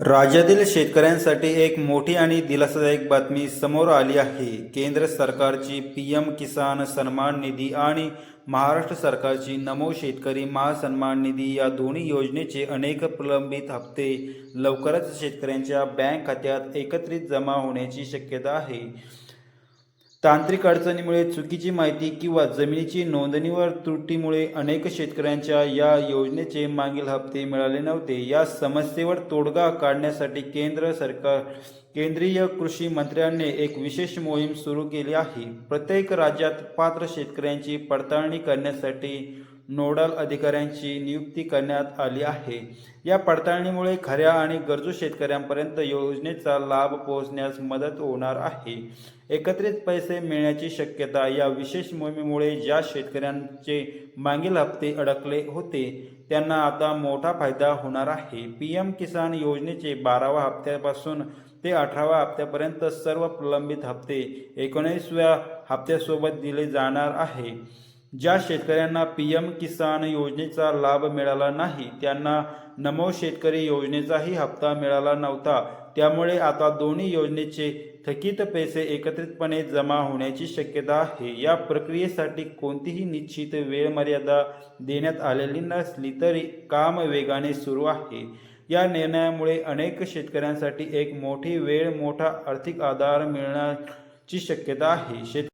राज्यातील शेतकऱ्यांसाठी एक मोठी आणि दिलासादायक बातमी समोर आली आहे. केंद्र सरकारची पी एम किसान सन्मान निधी आणि महाराष्ट्र सरकारची नमो शेतकरी महासन्मान निधी या दोन्ही योजनेचे अनेक प्रलंबित हप्ते लवकरच शेतकऱ्यांच्या बँक खात्यात एकत्रित जमा होण्याची शक्यता आहे. तांत्रिक अडचणीमुळे चुकीची माहिती किंवा जमिनीची नोंदणीवर त्रुटीमुळे अनेक शेतकऱ्यांच्या या योजनेचे मागील हप्ते मिळाले नव्हते. या समस्येवर तोडगा काढण्यासाठी केंद्र सरकार केंद्रीय कृषी मंत्र्यांनी एक विशेष मोहीम सुरू केली आहे. प्रत्येक राज्यात पात्र शेतकऱ्यांची पडताळणी करण्यासाठी नोडल अधिकाऱ्यांची नियुक्ती करण्यात आली आहे. या पडताळणीमुळे खऱ्या आणि गरजू शेतकऱ्यांपर्यंत योजनेचा लाभ पोहोचण्यास मदत होणार आहे. एकत्रित पैसे मिळण्याची शक्यता या विशेष मोहिमेमुळे ज्या शेतकऱ्यांचे मागील हप्ते अडकले होते त्यांना आता मोठा फायदा होणार आहे. पी एम किसान योजनेचे बाराव्या हप्त्यापासून ते अठराव्या हप्त्यापर्यंत सर्व प्रलंबित हप्ते एकोणीसव्या हप्त्यासोबत दिले जाणार आहे. ज्या शेतकऱ्यांना पी एम किसान योजनेचा लाभ मिळाला नाही त्यांना नमो शेतकरी योजनेचाही हप्ता मिळाला नव्हता. त्यामुळे आता दोन्ही योजनेचे थकीत पैसे एकत्रितपणे जमा होण्याची शक्यता आहे. या प्रक्रियेसाठी कोणतीही निश्चित वेळ मर्यादा देण्यात आलेली नसली तरी काम वेगाने सुरू आहे. या निर्णयामुळे अनेक शेतकऱ्यांसाठी एक मोठी वेळ मोठा आर्थिक आधार मिळण्याची शक्यता आहे. शेत